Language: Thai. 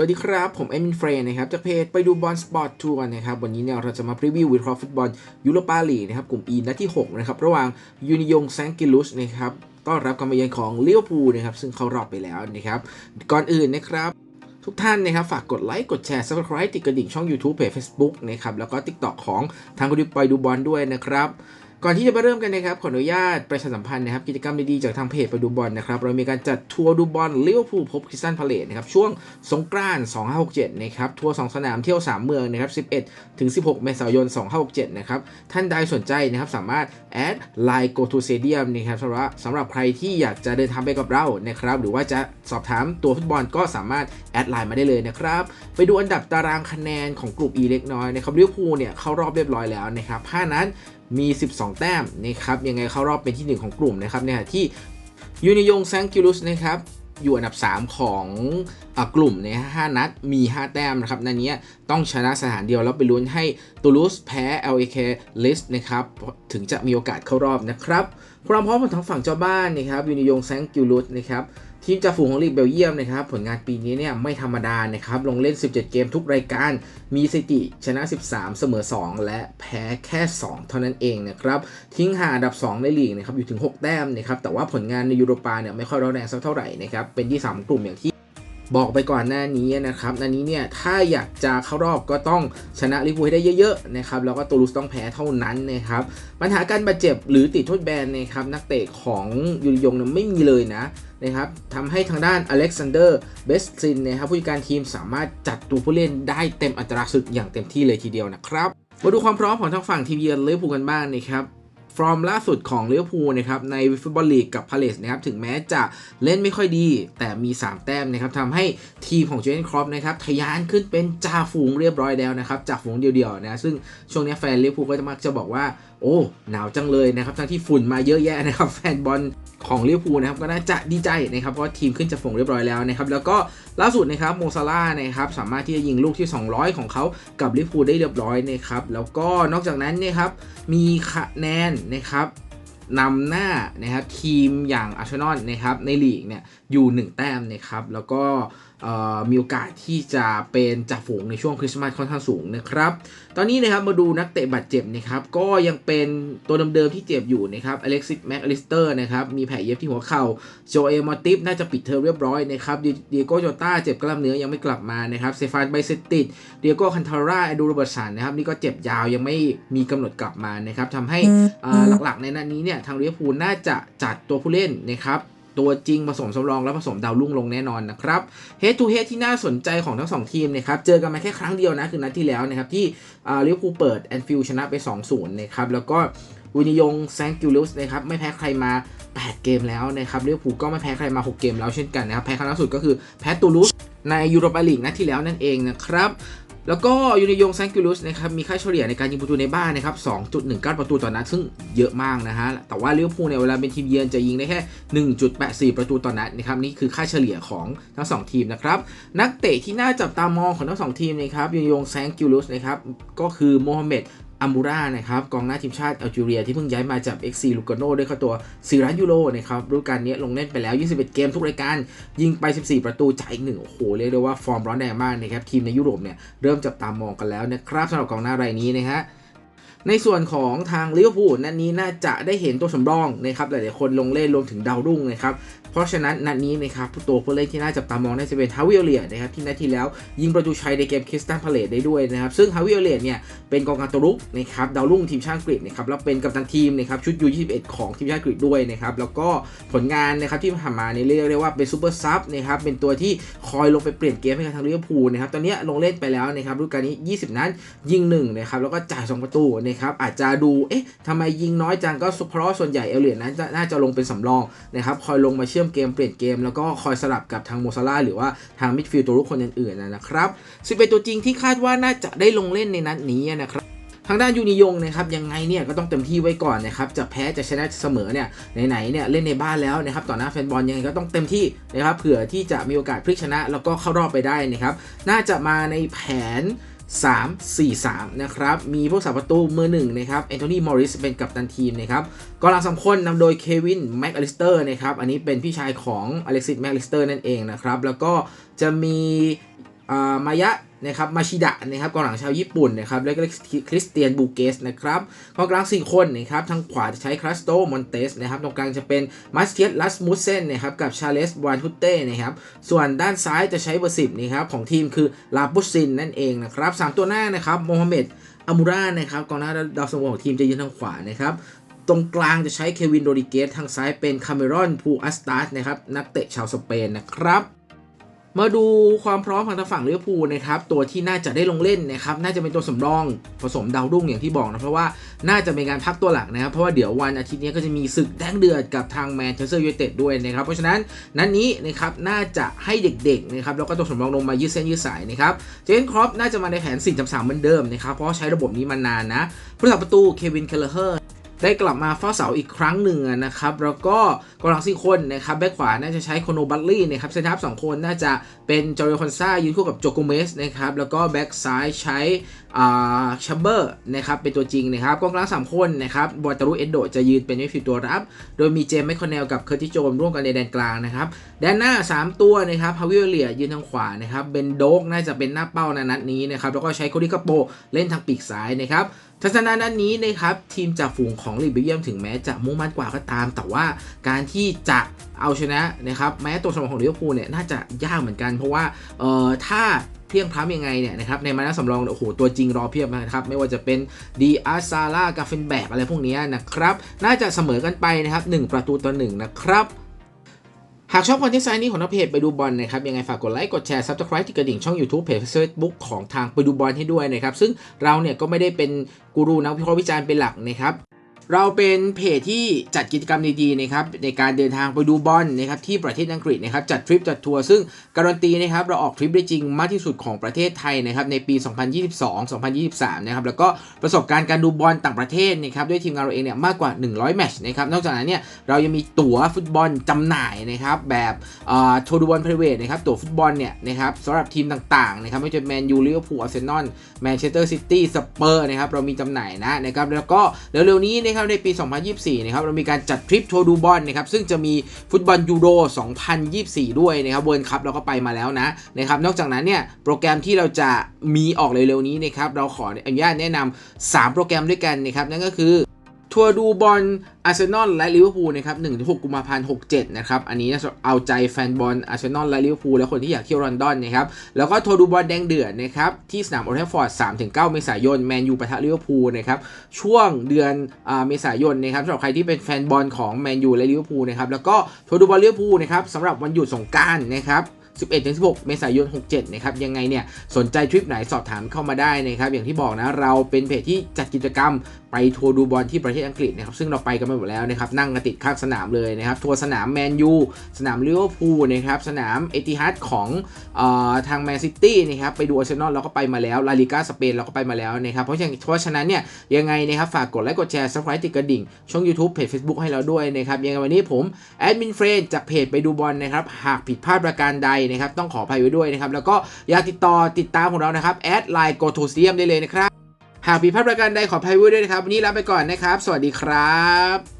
สวัสดีครับ ผมเอมินเฟรนนะครับ จากเพจไปดูบอลสปอร์ตทัวร์นะครับ วันนี้เนี่ยเราจะมาพรีวิววิเคราะห์ฟุตบอลยูโรปาลีนะครับ กลุ่ม E นัดที่ 6 นะครับ ระหว่างยูนิยงแซงกิลุสนะครับต้อนรับการมาเยือนของเลี้ยวพูนะครับ ซึ่งเขารอบไปแล้วนะครับ ก่อนอื่นนะครับทุกท่านนะครับ ฝากกดไลค์ กดแชร์ subscribe ติดกระดิ่งช่อง YouTube เพจ Facebook นะครับ แล้วก็ TikTok ของทางคนดูไปดูบอลด้วยนะครับ ก่อนที่จะไปเริ่มกันนะครับ ขออนุญาตประชาสัมพันธ์นะครับ กิจกรรมดีๆ จากทางเพจไปดูบอลนะครับ เรามีการจัดทัวร์ดูบอลลิเวอร์พูลพบคริสตันพาเลตนะครับ ช่วงสงกรานต์2567 นะครับ ทัวร์ 2 สนามเที่ยว 3 เมืองนะครับ 11 ถึง 16 เมษายน 2567 นะครับ ท่านใดสนใจนะครับ สามารถแอดไลน์ go to stadium นะครับสำหรับสำหรับใครที่อยากจะเดินทางไปกับเรานะครับ หรือว่าจะสอบถามตัวฟุตบอลก็สามารถแอดไลน์มาได้เลยนะครับ ไปดูอันดับตารางคะแนนของกลุ่ม E เล็กน้อยนะครับลิเวอร์พูลเนี่ยเข้ารอบเรียบร้อยแล้วนะครับผ้านั้น มี 12 แต้มนะครับยังไงเข้ารอบเป็นที่ 1 ของกลุ่มนะครับเนี่ยที่ยูนิยงแซงกิลุสนะครับอยู่อันดับ 3 ของอกลุ่มใน5นัดมี 5 แต้มนะครับนันนี้ต้องชนะสถานเดียวแล้วไปลุ้นให้ตูลูสแพ้ LAK List นะครับถึงจะมีโอกาสเข้ารอบนะครับ ความพร้อมของทั้งฝั่งเจ้าบ้านนะครับยูนิยงแซงกิลุสนะครับทีมจ่าฝูงของลีกเบลเยียมนะครับผลงานปีนี้เนี่ยไม่ธรรมดานะครับลงเล่น 17 เกมทุกรายการมีสถิติชนะ 13 เสมอ 2 และแพ้แค่ 2 เท่านั้นเองนะครับทิ้งห่างอันดับ 2 ในลีกนะครับอยู่ถึง 6 แต้มนะครับแต่ว่าผลงานในยูโรปาเนี่ยไม่ค่อยร้อนแรงสักเท่าไหร่นะครับเป็นที่ 3 กลุ่มอย่างที่ บอกไปก่อนหน้านี้นะครับ อันนี้เนี่ยถ้าอยากจะเข้ารอบก็ต้องชนะลิเวอร์พูลให้ได้เยอะๆนะครับแล้วก็ตูลูสต้องแพ้เท่านั้นนะครับปัญหาการบาดเจ็บหรือติดโทษแบนนะครับนักเตะของยูริยงเนี่ยไม่มีเลยนะนะครับทำให้ทางด้านอเล็กซานเดอร์เบสซินนะครับผู้จัดการทีมสามารถจัดตัวผู้เล่นได้เต็มอัตราศึกอย่างเต็มที่เลยทีเดียวนะครับมาดูความพร้อมของทางฝั่งทีมเยือนลิเวอร์พูลกันบ้างนะครับ ฟอร์มล่าสุดของลิเวอร์พูลนะครับในฟุตบอลลีกกับพาเลสนะครับถึงแม้จะเล่นไม่ค่อยดี แต่มี 3 แต้มนะครับทำให้ทีมของเจนครอปนะครับทะยานขึ้นเป็นจ่าฝูงเรียบร้อยแล้วนะครับจากฝูงเดียวๆนะซึ่งช่วงนี้แฟนลิเวอร์พูลก็จะมักจะบอกว่าโอ้หนาวจังเลยนะครับทั้งที่ฝุ่นมาเยอะแยะนะครับแฟนบอลของลิเวอร์พูลนะครับก็น่าจะดีใจนะครับเพราะทีมขึ้นจะฝงเรียบร้อยแล้วนะครับแล้วก็ล่าสุดนะครับโมซาร่านะครับสามารถที่จะยิงลูกที่ 200 ของเขากับลิเวอร์พูลได้เรียบร้อยนะครับแล้วก็นอกจากนั้นเนะครับมีคะแนนนะครับ นำหน้านะครับทีมอย่างอาร์เซนอลนะครับในลีกเนี่ยอยู่ 1 แต้มนะครับแล้วก็มีโอกาสที่จะเป็นจ่าฝูงในช่วงคริสต์มาสค่อนข้างสูงนะครับ ตอนนี้นะครับมาดูนักเตะบาดเจ็บนะครับ ก็ยังเป็นตัวเดิมๆที่เจ็บอยู่นะครับอเล็กซิสแม็กอลิสเตอร์นะครับ มีแผลเย็บที่หัวเข่าโจเอลมอติฟน่าจะปิดเทอมเรียบร้อยนะครับเดียโกโจต้าเจ็บกล้ามเนื้อยังไม่กลับมานะครับเซฟานไบเซติดเดียโกคันทาร่าแอดูโรเบิร์ตสันนะครับ นี่ก็เจ็บยาวยังไม่มีกำหนดกลับมานะครับทำให้หลักๆในนัดนี้เนี่ยทางลิเวอร์พูลน่าจะจัดตัวผู้เล่นนะครับตัวจริงผสมสำรองและผสมดาวรุ่งลงแน่นอนนะครับเฮดทูเฮดที่น่าสนใจของทั้งสองทีมนะครับเจอกันมาแค่ครั้งเดียวนะคือนัดที่แล้วนะครับที่ลิเวอร์พูลเปิดแอนฟิลชนะไป 2-0นะครับแล้วก็วินิยงแซงกิลลุสนะครับไม่แพ้ใครมา 8 เกมแล้วนะครับลิเวอร์พูลก็ไม่แพ้ใครมา 6 เกมแล้วเช่นกันนะครับแพ้ครั้งล่าสุดก็คือแพ้ตูลูสในยูโรปาลีกนัดที่แล้วนั่นเองนะครับ แล้วก็ยูนิยงแซงกิลุสนะครับมีค่าเฉลี่ยในการยิงประตูในบ้านนะครับ 2.19 ประตูต่อนัดซึ่งเยอะมากนะฮะ แต่ว่าลิเวอร์พูลเนี่ยเวลาเป็นทีมเยือนจะยิงได้แค่ 1.84 ประตูต่อนัดนะครับนี่คือค่าเฉลี่ยของทั้ง 2 ทีมนะครับ นักเตะที่น่าจับตามองของทั้ง 2 ทีมนะครับยูนิยงแซงกิลุสนะครับก็คือโมฮัมเหม็ด อัมบูรานะครับกองหน้าทีมชาติแอลจีเรียที่เพิ่งย้ายมาจาก XC ลูกาโนด้วยค่าตัว 4 ล้านยูโรนะครับฤดูกาลนี้ลงเล่นไปแล้ว 21 เกมทุกรายการ ยิงไป 14 ประตูจ่ายอีกหนึ่งโอ้โห เรียกได้ว่าฟอร์มร้อนแรงมากนะครับทีมในยุโรปเนี่ยเริ่มจับตามองกันแล้วนะครับสำหรับกองหน้ารายนี้นะฮะ ในส่วนของทางลิเวอร์พูลนัดนี้น่าจะได้เห็นตัวสำรองนะครับหลายๆคนลงเล่นรวมถึงดาวรุ่งนะครับเพราะฉะนั้นนัดนี้นะครับตัวผู้เล่นที่น่าจับตามองน่าจะเป็นฮาวิเอเลียนะครับที่นัดที่แล้วยิงประตูชัยในเกมคริสตันพาเลตได้ด้วยนะครับซึ่งฮาวิเอเลียเนี่ยเป็นกองกลางตัวรุกนะครับดาวรุ่งทีมชาติอังกฤษนะครับแล้วเป็นกัปตันทีมนะครับชุดยู21ของทีมชาติอังกฤษด้วยนะครับแล้วก็ผลงานนะครับที่ผ่านมาเนี่ยเรียกได้ว่าเป็นซูเปอร์ซับนะครับเป็นตัวที่คอยลงไปเปลี่ยนเกมให้กับทางลิเวอร์พูลนะครับตอนนี้ลงเล่นไปแล้วนะครับฤดูกาลนี้ 20 นัดยิง1นะครับแล้วก็จ่าย2ประตูนะครับอาจจะดูเอ๊ะทำไมยิงน้อยจังก็เพราะส่วนใหญ่เอลเลียนนั้นน่าจะลงเป็นสำรองนะครับคอยลงมาเชื่อมเกมเปลี่ยนเกม แล้วก็คอยสลับกับทางโมซาร่าหรือว่าทางมิดฟิลด์ตัวรุกคนอื่นๆนะครับ11ตัวจริงที่คาดว่าน่าจะได้ลงเล่นในนัดนี้นะครับทางด้านยูนิยงนะครับยังไงเนี่ยก็ต้องเต็มที่ไว้ก่อนนะครับจะแพ้จะชนะจะเสมอเนี่ยไหนๆเนี่ยเล่นในบ้านแล้วนะครับต่อหน้าแฟนบอลยังไงก็ต้องเต็มที่นะครับเผื่อที่จะมีโอกาสพลิกชนะ แล้วก็เข้ารอบไปได้นะครับน่าจะมาในแผน 3 4 3 นะครับ มีผู้สาประตูมือหนึ่งนะครับแอนโทนีมอริสเป็นกัปตันทีมนะครับกองหลังสำคัญนำโดยเควินแม็กอลิสเตอร์นะครับ อันนี้เป็นพี่ชายของอเล็กซิสแม็กอลิสเตอร์นั่นเองนะครับ แล้วก็จะมีมายะ นะครับมาชิดะนะครับกองหลังชาวญี่ปุ่นนะครับแล้วก็คริสเตียนบูเกสนะครับกองกลาง 4 คนนะครับทางขวาจะใช้ครัสโตมอนเตสนะครับตรงกลางจะเป็นมาสเทียสลัสมุสเซนนะครับกับชาเลสวานทุเต้นะครับส่วนด้านซ้ายจะใช้เบอร์สิบนะครับของทีมคือลาบุซินนั่นเองนะครับสามตัวหน้านะครับโมฮัมเหม็ดอามูรานะครับกองหน้าดาวซันโวของทีมจะยืนทางขวานะครับตรงกลางจะใช้เควินโรดิเกสทางซ้ายเป็นคาเมรอนพูอัสตาสนะครับนักเตะชาวสเปนนะครับ มาดูความพร้อมของทางฝั่งลิเวอร์พูลนะครับตัวที่น่าจะได้ลงเล่นนะครับน่าจะเป็นตัวสำรองผสมดาวรุ่งอย่างที่บอกนะเพราะว่าน่าจะเป็นการพักตัวหลักนะครับ เพราะว่าเดี๋ยววันอาทิตย์นี้ก็จะมีศึกแดงเดือดกับทางแมนเชสเตอร์ยูไนเต็ดด้วยนะครับเพราะฉะนั้นนัดนนี้นะครับน่าจะให้เด็กๆนะครับแล้วก็ตัวสำรองลงมายืดเส้นยืดสายนะครับเจนครอปน่าจะมาในแผน4 3 3เหมือนเดิมนะครับเพราะใช้ระบบนี้มานานนะผู้รักประตูเควินเคลเลอร์ ได้กลับมาเฝ้าเสาอีกครั้งหนึ่งนะครับ แล้วก็กองหลังสี่คนนะครับแบ็คขวาน่าจะใช้โคโนบัตลี่นะครับเซนทับสองคนน่าจะเป็นจอร์เรคอนซายืนคู่กับโจโกเมสนะครับแล้วก็แบ็คซ้ายใช้ชัมเบอร์นะครับเป็นตัวจริงนะครับกองกลางสามคนนะครับบอตารุเอนโดจะยืนเป็นมิดฟิลด์ตัวรับ โดยมีเจมส์แมคคอนเนลกับเคอร์ติโจมร่วมกันในแดนกลางนะครับแดนหน้า 3 ตัวนะครับฮาวิเอเลียยืนทางขวานะครับเบนโดกน่าจะเป็นหน้าเป้าในนัดนี้นะครับแล้วก็ใช้โคดิคาโปเล่นทางปีกซ้ายนะครับทัศนะนัดนี้นะครับทีมจากฝูงของลีเบลเยียมถึงแม้จะมุ่งมั่นกว่าก็ตาม แต่ว่าการที่จะเอาชนะนะครับแม้ตัวสำรองของลิเวอร์พูลเนี่ยน่าจะยากเหมือนกัน เพราะว่าเอ่อถ้า เพียงพร้ำยังไงเนี่ยนะครับในมานาสำรองโอ้โหตัวจริงรอเพียบนะครับไม่ว่าจะเป็นดีอาซาร่ากาเฟนแบกอะไรพวกนี้นะครับน่าจะเสมอกันไปนะครับหนึ่งประตูต่อหนึ่งนะครับหากชอบคอนเทนต์ไซน์นี้ของนักเพจไปดูบอลนะครับยังไงฝากกดไลค์กดแชร์ Subscribe ที่กระดิ่งช่อง YouTube เพจ Facebook ของทางไปดูบอลให้ด้วยนะครับซึ่งเราเนี่ยก็ไม่ได้เป็นกูรูนักวิเคราะห์วิจารณ์เป็นหลักนะครับ เราเป็นเพจที่จัดกิจกรรมดีๆนะครับในการเดินทางไปดูบอลนะครับที่ประเทศอังกฤษนะครับจัดทริปจัดทัวร์ซึ่งการันตีนะครับเราออกทริปได้จริงมากที่สุดของประเทศไทยนะครับในปี 2022-2023 นะครับแล้วก็ประสบการณ์การดูบอลต่างประเทศนะครับด้วยทีมงานเราเองเนี่ยมากกว่า 100 แมตช์นะครับนอกจากนั้นเนี่ยเรายังมีตั๋วฟุตบอลจำหน่ายนะครับแบบโทรดูบอลพรีเวทนะครับตั๋วฟุตบอลเนี่ยนะครับสำหรับทีมต่างๆนะครับไม่ว่าจะแมนยูลิเวอร์พูลอาร์เซนอลแมนเชสเตอร์ซิตี้สเปอร์นะครับเรามีจำหน่ายนะนะครับแล้วก็เร็วๆนี้นะครับในปี 2024 นะครับเรามีการจัดทริปทัวร์ดูบอลนะครับซึ่งจะมีฟุตบอลยูโร 2024 ด้วยนะครับเวิร์คัพเราก็ไปมาแล้วนะนะครับนอกจากนั้นเนี่ยโปรแกรมที่เราจะมีออกเร็วๆนี้นะครับเราขออนุญาตแนะนำ3โปรแกรมด้วยกันนะครับนั่นก็คือ ทัวร์ดูบอลอาร์เซนอลและลิเวอร์พูลนะครับ1-6กุมภาพันธ์67 นะครับ อันนี้นะเอาใจแฟนบอลอาร์เซนอลและลิเวอร์พูลและคนที่อยากเที่ยวลอนดอนนะครับ แล้วก็ทัวร์ดูบอลแดงเดือดนะครับ ที่สนามโอลด์แทฟฟอร์ด3-9 เมษายน แมนยูปะทะลิเวอร์พูลนะครับ ช่วงเดือนอ่าเมษายนนะครับสำหรับใครที่เป็นแฟนบอลของแมนยูและลิเวอร์พูลนะครับ แล้วก็ทัวร์ดูบอลลิเวอร์พูลนะครับสำหรับวันหยุดสงกรานต์นะครับ11-16 เมษายน 67 นะครับ ยังไงเนี่ย สนใจทริปไหนสอบถามเข้ามาได้นะครับ อย่างที่บอกนะ เราเป็นเพจที่จัดกิจกรรมไปทัวร์ดูบอลที่ประเทศอังกฤษนะครับซึ่งเราไปกันมาหมดแล้วนะครับนั่งกันติดข้างสนามเลยนะครับทัวร์สนามแมนยูสนามลิเวอร์พูลนะครับสนามเอติฮัดของออทางแมนซิตี้นะครับไปดูอาร์เซนอลเราก็ไปมาแล้วลาลิกาสเปนเราก็ไปมาแล้วนะครับเพราะฉะนั้นเพราะฉะนั้นเนี่ยยังไงนะครับฝากกดไลค์กดแชร์ subscribe ติดกระดิ่ง ช่อง YouTube เพจ Facebook ให้เราด้วยนะครับยังไงวันนี้ผมแอดมินเฟรนจากเพจไปดูบอลนะครับหากผิดพลาดประการใดนะครับต้องขออภัยไว้ด้วยนะครับแล้วก็อยากติดต่อติดตามของเรานะครับแอดไลน์ go to stadium ได้เลยนะครับ หากผิดพลาดประการใดขออภัยไว้ด้วยนะครับ วันนี้ลาไปก่อนนะครับ สวัสดีครับ